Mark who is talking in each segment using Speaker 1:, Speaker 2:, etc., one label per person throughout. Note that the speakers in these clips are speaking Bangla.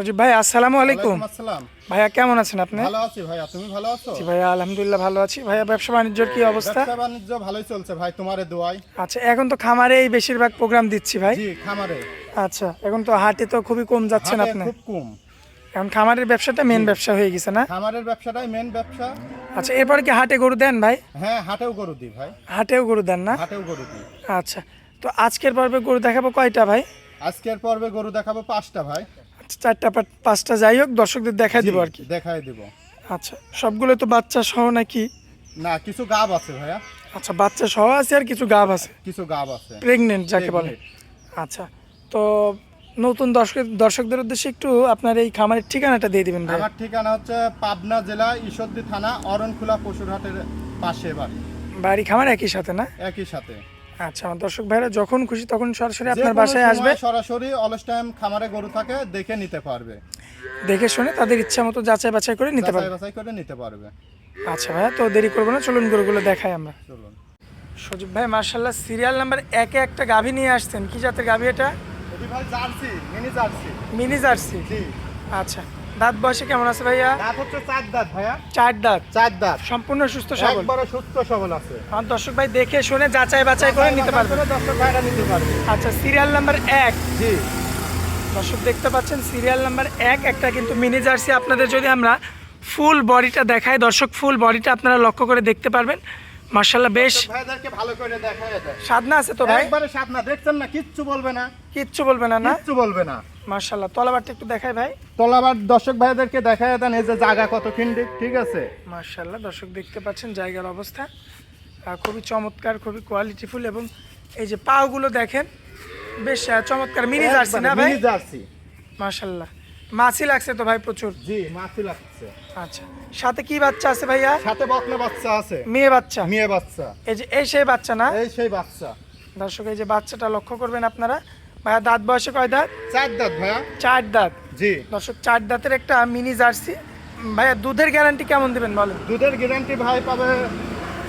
Speaker 1: সজীব ভাই আসসালামু আলাইকুম।
Speaker 2: আসসালাম।
Speaker 1: ভাইয়া কেমন আছেন আপনি?
Speaker 2: ভালো আছি ভাইয়া তুমি ভালো আছো?
Speaker 1: জি ভাইয়া আলহামদুলিল্লাহ ভালো আছি। ভাইয়া ব্যবসা বাণিজ্যের কি অবস্থা?
Speaker 2: ব্যবসা বাণিজ্য ভালোই চলছে ভাই তোমারে দোয়াই।
Speaker 1: আচ্ছা এখন তো খামারেই বেশিরভাগ প্রোগ্রাম দিচ্ছি ভাই।
Speaker 2: জি খামারে।
Speaker 1: আচ্ছা এখন তো হাটে তো খুবই কম যাচ্ছেন আপনি।
Speaker 2: খুব কম।
Speaker 1: এখন খামারের ব্যবসাটা মেন ব্যবসা হয়ে গেছে না?
Speaker 2: খামারের ব্যবসাটাই মেন ব্যবসা।
Speaker 1: আচ্ছা এরপর কি হাটে গরু দেন ভাই?
Speaker 2: হ্যাঁ হাটেও গরু দিই ভাই।
Speaker 1: হাটেও গরু দেন না?
Speaker 2: হাটেও গরু দিই।
Speaker 1: আচ্ছা তো আজকের পর্বে গরু দেখাবো কয়টা ভাই?
Speaker 2: আজকের পর্বে গরু দেখাবো পাঁচটা ভাই।
Speaker 1: চারটা পাঁচটা যাই হোক দর্শকদের দেখাই দিব আর কি।
Speaker 2: দেখাই দিব।
Speaker 1: আচ্ছা সবগুলো তো বাচ্চা সহ নাকি?
Speaker 2: না কিছু গাব আছে ভাইয়া।
Speaker 1: আচ্ছা বাচ্চা সহ আছে আর কিছু গাব আছে?
Speaker 2: কিছু গাব আছে।
Speaker 1: প্রেগনেন্ট যাকে বলে। আচ্ছা তো নতুন দর্শক দর্শকদের উদ্দেশ্যে একটু আপনার এই খামারের ঠিকানাটা দিয়ে দিবেন ভাই
Speaker 2: আমার ঠিকানা হচ্ছে পাবনা জেলা ঈশ্বরদী থানা অরণখোলা পশুরহাটের পাশে বাড়ি
Speaker 1: বাড়ি খামার একই সাথে না?
Speaker 2: একই সাথে।
Speaker 1: আচ্ছা আমার দর্শক ভাইরা যখন খুশি তখন সরাসরি আপনার বাসায় আসবে।
Speaker 2: সরাসরি অলস টাইম খামারে গরু থাকে দেখে নিতে পারবে।
Speaker 1: দেখে শুনে তাদের ইচ্ছা মতো যাচাই বাছাই করে নিতে পারবে।
Speaker 2: বাছাই করে নিতে পারবে।
Speaker 1: আচ্ছা ভাইয়া তো দেরি করব না চলুন গরুগুলো দেখাই আমরা।
Speaker 2: চলুন।
Speaker 1: সজীব ভাই মার্শাল্লাহ সিরিয়াল নাম্বার একে একটা গাভী নিয়ে আসছেন। কি জাতের গাভী এটা?
Speaker 2: Jersey mini Jersey.
Speaker 1: Mini Jersey.
Speaker 2: জি।
Speaker 1: আচ্ছা দাঁত বয়সে কেমন আছে ভাইয়া?
Speaker 2: দাঁত হচ্ছে চার দাঁত ভাইয়া।
Speaker 1: চার দাঁত?
Speaker 2: চার দাঁত।
Speaker 1: সম্পূর্ণ সুস্থ সবল?
Speaker 2: একবারে সুস্থ সবল আছে।
Speaker 1: আমার দর্শক ভাই দেখে শুনে যাচাই বাছাই করে নিতে পারবে।
Speaker 2: দর্শক ভাইরা নিতে পারবে।
Speaker 1: আচ্ছা সিরিয়াল নাম্বার এক।
Speaker 2: জি।
Speaker 1: দর্শক দেখতে পাচ্ছেন সিরিয়াল নাম্বার এক একটা কিন্তু মিনি জার্সি আপনাদের যদি আমরা ফুল বডিটা দেখাই দর্শক ফুল বডিটা আপনারা লক্ষ্য করে দেখতে পারবেন। মার্শাল্লাহ বেশ
Speaker 2: ভাইদেরকে ভালো করে দেখায়
Speaker 1: সাধনা আছে তো ভাই?
Speaker 2: একবারে সাত না দেখছেন না কিচ্ছু বলবে না।
Speaker 1: কিচ্ছু বলবে না না?
Speaker 2: কিচ্ছু বলবে না।
Speaker 1: মার্শাল্লাহ তলাবারটা একটু দেখাই ভাই।
Speaker 2: তোলাবার দর্শক ভাইদেরকে দেখায় দেন এই যে জায়গা কত খিন্ডি ঠিক আছে?
Speaker 1: মার্শাল্লাহ দর্শক দেখতে পাচ্ছেন জায়গার অবস্থা। খুবই চমৎকার খুবই কোয়ালিটিফুল এবং এই যে পাগুলো দেখেন বেশ চমৎকার মিনি জার্সি না ভাই?
Speaker 2: মিনি জার্সি
Speaker 1: মার্শাল্লাহ মাছি লাগছে তো ভাই প্রচুর?
Speaker 2: জি মাছি লাগছে।
Speaker 1: আচ্ছা সাথে কি বাচ্চা আছে ভাইয়া?
Speaker 2: সাথে বকনা বাচ্চা আছে।
Speaker 1: মেয়ে বাচ্চা?
Speaker 2: মেয়ে বাচ্চা।
Speaker 1: এই যে এই সেই বাচ্চা না?
Speaker 2: এই সেই বাচ্চা।
Speaker 1: দর্শক এই যে বাচ্চাটা লক্ষ্য করবেন আপনারা ভাইয়া দাঁত বয়সে কয় দাঁত?
Speaker 2: চার দাঁত ভাইয়া।
Speaker 1: চার দাঁত।
Speaker 2: জি।
Speaker 1: দর্শক চার দাঁতের একটা মিনি জার্সি ভাইয়া দুধের গ্যারান্টি কেমন দিবেন বলেন?
Speaker 2: দুধের গ্যারান্টি ভাই পাবে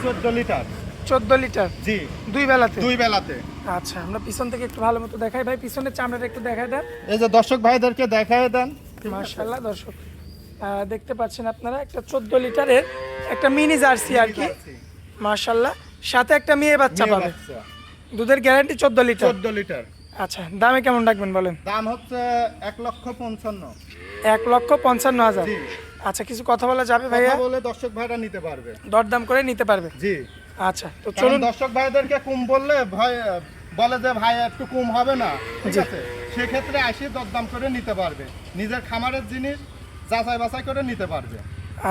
Speaker 2: চোদ্দ লিটার।
Speaker 1: চোদ্দ লিটার?
Speaker 2: জি।
Speaker 1: দুই বেলাতে?
Speaker 2: দুই বেলাতে।
Speaker 1: আচ্ছা আমরা পিছন থেকে একটু ভালো মতো দেখাই। ভাই পিছনের চামড়াটা একটু দেখাই দেন।
Speaker 2: এই যে দর্শক ভাইদেরকে দেখায় দেন।
Speaker 1: মার্শাল্লাহ দর্শক। দেখতে পাচ্ছেন আপনারা একটা চোদ্দ লিটারের একটা মিনি জার্সি আর কি। মার্শাল্লাহ সাথে একটা মেয়ে বাচ্চা পাবে। দুধের গ্যারান্টি চোদ্দ লিটার।
Speaker 2: চোদ্দ লিটার।
Speaker 1: আচ্ছা দামে কেমন রাখবেন বলেন?
Speaker 2: দাম হচ্ছে এক লক্ষ পঞ্চান্ন।
Speaker 1: এক লক্ষ পঞ্চান্ন হাজার। আচ্ছা কিছু কথা বলা যাবে ভাইয়া?
Speaker 2: বলে দর্শক ভাইরা নিতে পারবে।
Speaker 1: দরদাম করে নিতে পারবে?
Speaker 2: জি।
Speaker 1: আচ্ছা তো
Speaker 2: চলুন। দর্শক ভাইদেরকে কম বললে ভয় বলে যে ভাই একটু কম হবে না। ঠিক আছে? সেক্ষেত্রে আসি দরদাম করে নিতে পারবে। নিজের খামারের জিনিস যাচাই বাছাই করে নিতে পারবে।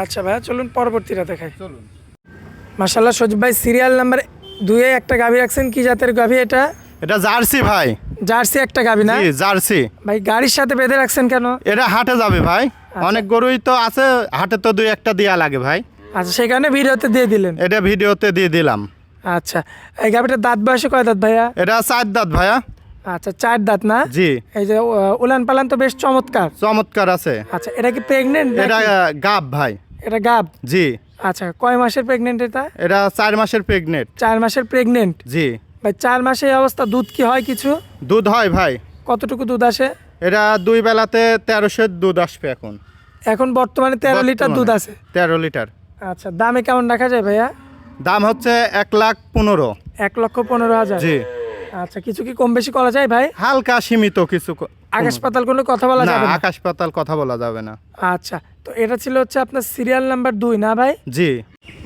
Speaker 1: আচ্ছা ভাইয়া চলুন পরবর্তীটা দেখাই।
Speaker 2: চলুন।
Speaker 1: মার্শাল্লাহ সজীব ভাই সিরিয়াল নাম্বার দুয়ে একটা গাভী রাখছেন। কি জাতের গাভী এটা?
Speaker 2: এটা জার্সি ভাই।
Speaker 1: জার্সি একটা গাভী না?
Speaker 2: জার্সি।
Speaker 1: ভাই গাড়ির সাথে বেঁধে রাখছেন কেন?
Speaker 2: এটা হাটে যাবে ভাই। অনেক গরুই তো আছে হাটে তো দুই একটা দেয়া লাগে ভাই।
Speaker 1: আচ্ছা সেখানে ভিডিওতে দিয়ে দিলেন?
Speaker 2: এটা ভিডিওতে দিয়ে দিলাম।
Speaker 1: আচ্ছা এই গাভীটার দাঁত বয়সে কয় দাঁত ভাইয়া?
Speaker 2: এটা চার দাঁত ভাইয়া।
Speaker 1: আচ্ছা চার দাঁত না?
Speaker 2: জি।
Speaker 1: এই যে উলান পালান তো বেশ চমৎকার।
Speaker 2: চমৎকার আছে।
Speaker 1: আচ্ছা এটা কি প্রেগনেন্ট
Speaker 2: এটা গাব ভাই।
Speaker 1: এটা গাব?
Speaker 2: জি।
Speaker 1: আচ্ছা কয় মাসের প্রেগনেন্ট এটা?
Speaker 2: এটা চার মাসের প্রেগনেন্ট
Speaker 1: চার মাসের প্রেগনেন্ট
Speaker 2: জি।
Speaker 1: ভাই চার মাসে এই অবস্থা দুধ কি হয় কিছু?
Speaker 2: দুধ হয় ভাই।
Speaker 1: কতটুকু দুধ আসে?
Speaker 2: এটা দুই বেলাতে তেরোশো দুধ আসবে এখন।
Speaker 1: এখন বর্তমানে তেরো লিটার দুধ আছে?
Speaker 2: তেরো লিটার।
Speaker 1: আচ্ছা দামে কেমন রাখা যায় ভাইয়া?
Speaker 2: দাম হচ্ছে এক লাখ পনেরো।
Speaker 1: এক লক্ষ পনেরো হাজার।
Speaker 2: জি।
Speaker 1: আচ্ছা কিছু কি কম বেশি করা যায় ভাই?
Speaker 2: হালকা সীমিত কিছু
Speaker 1: আকাশ পাতাল কোনো কথা বলা যাবে না?
Speaker 2: আকাশ পাতাল কথা বলা যাবে না।
Speaker 1: আচ্ছা তো এটা ছিল হচ্ছে আপনার সিরিয়াল নাম্বার দুই না ভাই?
Speaker 2: জি।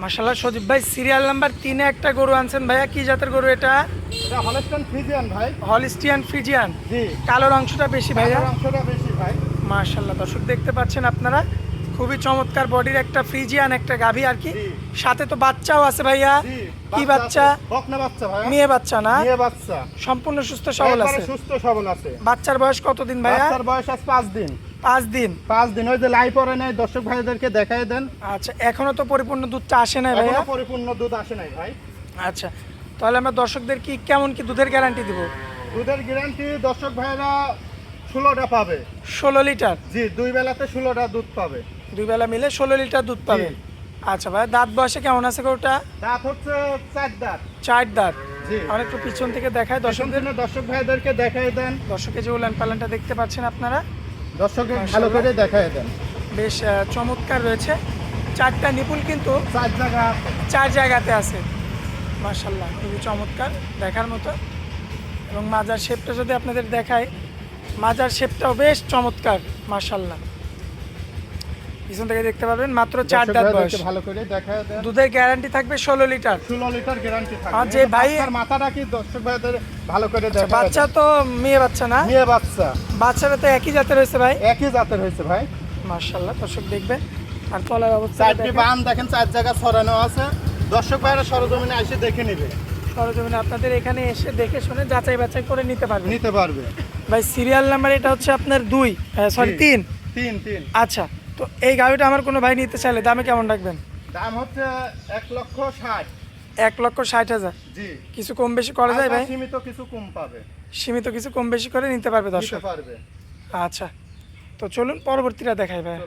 Speaker 1: মাসাল্লাহ সজীব ভাই সিরিয়াল নাম্বার তিনে একটা গরু আনছেন ভাইয়া কি জাতের গরু এটা? হলিস্টিয়ান ফ্রিজিয়ান কালোর অংশটা বেশি ভাইয়া?
Speaker 2: অংশটা বেশি ভাই।
Speaker 1: মার্শাল্লাহ দর্শক দেখতে পাচ্ছেন আপনারা খুবই চমৎকার বডির একটা ফ্রিজিয়ান একটা গাভী আর কি। সাথে তো বাচ্চাও আছে ভাইয়া। কি বাচ্চা
Speaker 2: বকনা বাচ্চা ভাই
Speaker 1: মেয়ে বাচ্চা না?
Speaker 2: মেয়ে বাচ্চা।
Speaker 1: সম্পূর্ণ সুস্থ সবল আছে।
Speaker 2: সুস্থ সবল আছে।
Speaker 1: বাচ্চার বয়স কতদিন ভাইয়া?
Speaker 2: বাচ্চার বয়স আজ পাঁচ দিন।
Speaker 1: পাঁচ দিন।
Speaker 2: পাঁচ দিন। ওই যে লাই পরে নাই দর্শক ভাইদেরকে দেখাই দেন।
Speaker 1: আচ্ছা এখনও তো পরিপূর্ণ দুধটা আসে না? ভাইয়া
Speaker 2: পরিপূর্ণ দুধ আসে নাই ভাই।
Speaker 1: আচ্ছা তাহলে আমরা দর্শকদের কি কেমন কি দুধের গ্যারান্টি দিব?
Speaker 2: দুধের গ্যারান্টি দর্শক ভাইরা ষোলোটা পাবে।
Speaker 1: ষোলো লিটার?
Speaker 2: জি দুই বেলাতে ষোলোটা দুধ পাবে।
Speaker 1: দুই বেলা মিলে ষোলো লিটার দুধ পাবে। আচ্ছা ভাই দাঁত বয়সে কেমন আছে গরুটা?
Speaker 2: দাঁত হচ্ছে চার দাঁত।
Speaker 1: চার দাঁত।
Speaker 2: জি।
Speaker 1: আমরা একটু পিছন থেকে
Speaker 2: দর্শক
Speaker 1: দর্শকদের।
Speaker 2: দর্শক ভাইদেরকে দেখাই দেন।
Speaker 1: দর্শকের যে উলান পালানটা দেখতে পাচ্ছেন আপনারা
Speaker 2: দর্শক ভালো করে দেখায় দেন।
Speaker 1: বেশ চমৎকার রয়েছে। চারটা নিপুল কিন্তু
Speaker 2: চার জায়গা
Speaker 1: চার জায়গাতে আছে। মার্শাল্লাহ খুবই চমৎকার দেখার মতো। এবং মাজার শেপটা যদি আপনাদের দেখায় মাজার শেপটাও বেশ চমৎকার মার্শাল্লাহ পিছন থেকে দেখতে পাবেন মাত্র চার দাঁত বয়স।
Speaker 2: ভালো করে দেখায়
Speaker 1: দুধের গ্যারান্টি থাকবে ষোলো লিটার।
Speaker 2: ষোলো লিটার গ্যারান্টি থাকবে।
Speaker 1: আর যে ভাই-
Speaker 2: মাথাটা কি দর্শক ভাইদের ভালো করে দেখা
Speaker 1: বাচ্চা তো মেয়ে বাচ্চা না?
Speaker 2: মেয়ে বাচ্চা।
Speaker 1: বাচ্চারা তো একই জাতের হয়েছে ভাই।
Speaker 2: একই জাতের হয়েছে ভাই।
Speaker 1: মার্শাল্লাহ দর্শক দেখবেন। আর তলার অবস্থা
Speaker 2: চারটি বান দেখেন চার জায়গা ছড়ানো আছে। দর্শক ভাইরা সরজমিনে এসে দেখে নেবে।
Speaker 1: সরজমিনে আপনাদের এখানে এসে দেখে শুনে যাচাই বাছাই করে নিতে পারবেন
Speaker 2: নিতে পারবে।
Speaker 1: ভাই সিরিয়াল নাম্বার এটা হচ্ছে আপনার দুই সরি তিন।
Speaker 2: তিন তিন।
Speaker 1: আচ্ছা তো এই গাড়িটা আমার কোনো ভাই নিতে চাইলে দামে কেমন রাখবেন?
Speaker 2: দাম হচ্ছে এক লক্ষ ষাট।
Speaker 1: এক লক্ষ ষাট হাজার?
Speaker 2: জি।
Speaker 1: কিছু কম বেশি করা যায় ভাই?
Speaker 2: সীমিত কিছু কম পাবে।
Speaker 1: সীমিত কিছু কম বেশি করে নিতে পারবে দর্শক?
Speaker 2: পারবে।
Speaker 1: আচ্ছা। তো চলুন পরবর্তীটা দেখাই ভাই।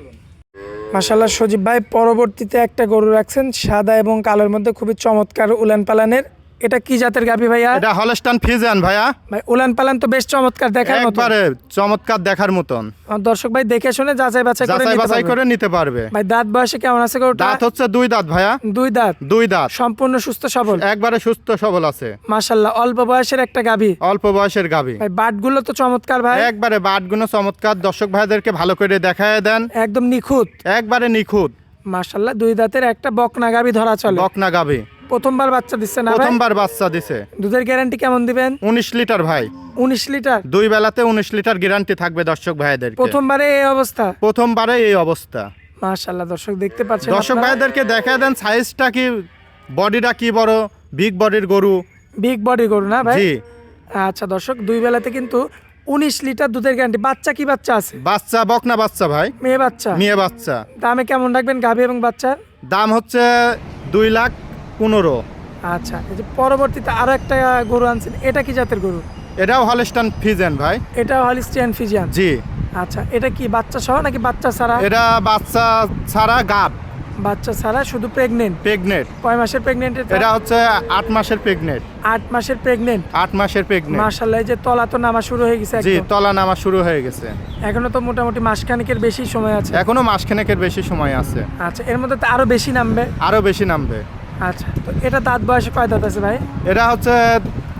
Speaker 1: মাসাল্লাহ সজীব ভাই পরবর্তীতে একটা গরু রাখছেন সাদা এবং কালোর মধ্যে খুবই চমৎকার উলান পালানের। এটা কি জাতের গাভি ভাইয়া?
Speaker 2: এটা হলস্টান ফিজান ভাইয়া।
Speaker 1: ভাই উলান পালান তো বেশ চমৎকার দেখার মতো
Speaker 2: একবারে চমৎকার দেখার মতন।
Speaker 1: দর্শক ভাই দেখে শুনে যাচাই বাছাই করে নিতে
Speaker 2: বাছাই
Speaker 1: পারবে।
Speaker 2: করে নিতে পারবে।
Speaker 1: ভাই দাঁত বয়সে কেমন আছে গরুটা?
Speaker 2: দাঁত হচ্ছে দুই দাঁত ভাইয়া।
Speaker 1: দুই দাঁত।
Speaker 2: দুই দাঁত।
Speaker 1: সম্পূর্ণ সুস্থ সবল।
Speaker 2: একবারে সুস্থ সবল আছে।
Speaker 1: মাশাল্লাহ অল্প বয়সের একটা গাভী
Speaker 2: অল্প বয়সের গাভী
Speaker 1: ভাই বাটগুলো তো চমৎকার ভাই।
Speaker 2: একবারে বাটগুলো চমৎকার। দর্শক ভাইদেরকে ভালো করে দেখায় দেন।
Speaker 1: একদম নিখুঁত।
Speaker 2: একবারে নিখুঁত।
Speaker 1: মাশাল্লাহ দুই দাঁতের একটা বকনা গাভী ধরা চলে।
Speaker 2: বকনা গাভী
Speaker 1: প্রথমবার বাচ্চা দিচ্ছে না
Speaker 2: প্রথমবার বাচ্চা দিছে।
Speaker 1: দুধের গ্যারান্টি কেমন দিবেন?
Speaker 2: উনিশ লিটার ভাই।
Speaker 1: উনিশ লিটার?
Speaker 2: দুই বেলাতে উনিশ লিটার গ্যারান্টি থাকবে দর্শক ভাইদের
Speaker 1: প্রথমবারে এই অবস্থা?
Speaker 2: প্রথমবারে এই অবস্থা।
Speaker 1: মাশাল্লাহ দর্শক দেখতে পাচ্ছেন
Speaker 2: দর্শক ভাইদেরকে দেখায় দেন সাইজটা কি বডিটা কি বড়? বিগ বডির গরু।
Speaker 1: বিগ বডি গরু না ভাই?
Speaker 2: জি।
Speaker 1: আচ্ছা দর্শক দুই বেলাতে কিন্তু উনিশ লিটার দুধের গ্যারান্টি বাচ্চা কি বাচ্চা আছে?
Speaker 2: বাচ্চা বকনা বাচ্চা ভাই?
Speaker 1: মেয়ে বাচ্চা?
Speaker 2: মেয়ে বাচ্চা।
Speaker 1: দামে কেমন রাখবেন গাভী এবং বাচ্চার?
Speaker 2: দাম হচ্ছে দুই লাখ পনেরো।
Speaker 1: আচ্ছা এই যে পরবর্তীতে আরও একটা গরু আনছেন এটা কি জাতের গরু?
Speaker 2: এটাও হলস্টান ফিজেন ভাই।
Speaker 1: এটা হলিস্টিয়ান ফিজিয়ান
Speaker 2: জি।
Speaker 1: আচ্ছা এটা কি বাচ্চা সহ নাকি বাচ্চা ছাড়া?
Speaker 2: এটা বাচ্চা ছাড়া গাব।
Speaker 1: বাচ্চা ছাড়া শুধু প্রেগনেন্ট
Speaker 2: প্রেগনেট
Speaker 1: কয় মাসের প্রেগনেন্ট
Speaker 2: এটা? হচ্ছে আট মাসের প্রেগনেট
Speaker 1: আট মাসের প্রেগনেন্ট
Speaker 2: আট মাসের প্রেগনেট
Speaker 1: মাশাল্লাহ এই যে তলা তো নামা শুরু হয়ে গেছে
Speaker 2: জি তলা নামা শুরু হয়ে গেছে।
Speaker 1: এখনও তো মোটামুটি মাসখানেকের বেশি সময় আছে।
Speaker 2: এখনও মাসখানেকের বেশি সময় আছে।
Speaker 1: আচ্ছা এর মধ্যে তো আরও বেশি নামবে?
Speaker 2: আরও বেশি নামবে।
Speaker 1: আচ্ছা তো এটা দাঁত বয়সে কয় দাঁত আছে ভাই?
Speaker 2: এটা হচ্ছে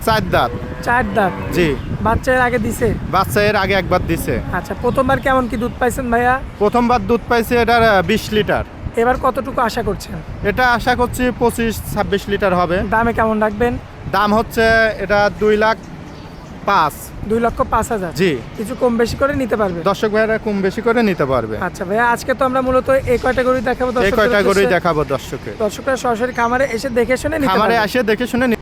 Speaker 2: চার দাঁত।
Speaker 1: চার দাঁত?
Speaker 2: জি।
Speaker 1: বাচ্চা এর আগে দিছে?
Speaker 2: বাচ্চা এর আগে একবার দিছে।
Speaker 1: আচ্ছা প্রথমবার কেমন কি দুধ পাইছেন ভাইয়া?
Speaker 2: প্রথমবার দুধ পাইছে এটার বিশ লিটার।
Speaker 1: এবার কতটুকু আশা করছেন?
Speaker 2: এটা আশা করছি পঁচিশ ছাব্বিশ লিটার হবে।
Speaker 1: দামে কেমন রাখবেন?
Speaker 2: দাম হচ্ছে এটা দুই লাখ পাঁচ।
Speaker 1: দুই লক্ষ পাঁচ হাজার।
Speaker 2: জি।
Speaker 1: কিছু কম বেশি করে নিতে পারবে?
Speaker 2: দর্শক ভাইরা কম বেশি করে নিতে পারবে।
Speaker 1: আচ্ছা ভাইয়া আজকে তো আমরা মূলত এই কয়টা গরুই দেখাবো
Speaker 2: এই কয়টা করেই দেখাবো দর্শকে
Speaker 1: দর্শকরা সরাসরি খামারে এসে দেখে শুনে
Speaker 2: খামারে এসে দেখে শুনে নি-